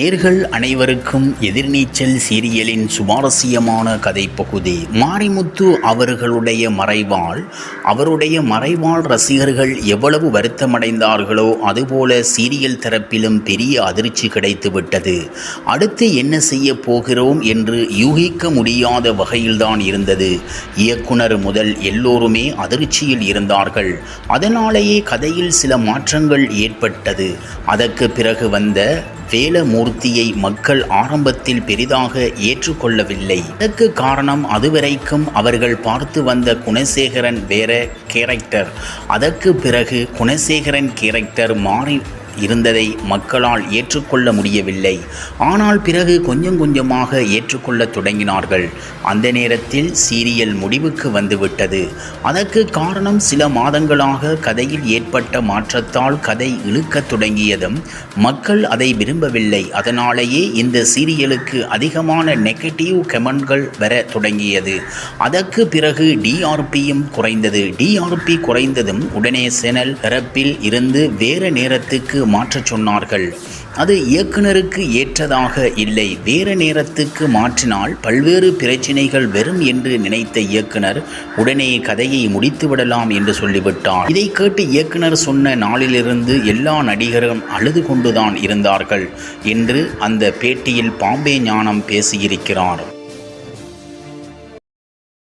நேர்கள் அனைவருக்கும் எதிர்நீச்சல் சீரியலின் சுவாரஸ்யமான கதை பகுதி. மாரிமுத்து அவர்களுடைய மறைவால் அவருடைய மறைவால் ரசிகர்கள் எவ்வளவு வருத்தமடைந்தார்களோ அதுபோல சீரியல் தரப்பிலும் பெரிய அதிர்ச்சி கிடைத்துவிட்டது. அடுத்து என்ன செய்ய போகிறோம் என்று யூகிக்க முடியாத வகையில்தான் இருந்தது. இயக்குனர் முதல் எல்லோருமே அதிர்ச்சியில் இருந்தார்கள். அதனாலேயே கதையில் சில மாற்றங்கள் ஏற்பட்டது. அதற்கு பிறகு வந்த வேலமூர்த்தியை மக்கள் ஆரம்பத்தில் பெரிதாக ஏற்றுக்கொள்ளவில்லை. இதற்கு காரணம் அதுவரைக்கும் அவர்கள் பார்த்து வந்த குணசேகரன் வேற கேரக்டர் அதற்கு பிறகு குணசேகரன் கேரக்டர் மாறி இருந்ததை மக்களால் ஏற்றுக்கொள்ள முடியவில்லை. ஆனால் பிறகு கொஞ்சம் கொஞ்சமாக ஏற்றுக்கொள்ள தொடங்கினார்கள். அந்த நேரத்தில் சீரியல் முடிவுக்கு வந்துவிட்டது. அதற்கு காரணம் சில மாதங்களாக கதையில் ஏற்பட்ட மாற்றத்தால் கதை இழுக்கத் தொடங்கியதும் மக்கள் அதை விரும்பவில்லை. அதனாலேயே இந்த சீரியலுக்கு அதிகமான நெகட்டிவ் கமெண்ட்கள் வர தொடங்கியது. அதற்கு பிறகு டிஆர்பியும் குறைந்தது. டிஆர்பி குறைந்ததும் உடனே சேனல் தரப்பில் இருந்து வேறு நேரத்துக்கு நேரத்துக்கு மாற்றச் சொன்னார்கள். அது இயக்குனருக்கு ஏற்றதாக இல்லை. வேறு நேரத்துக்கு மாற்றினால் பல்வேறு பிரச்சினைகள் வரும் என்று நினைத்த இயக்குனர் உடனே கதையை முடித்துவிடலாம் என்று சொல்லிவிட்டார். இதை கேட்டு இயக்குனர் சொன்ன நாளிலிருந்து எல்லா நடிகரும் அழுது கொண்டுதான் இருந்தார்கள் என்று அந்த பேட்டியில் பாம்பே ஞானம் பேசியிருக்கிறார்.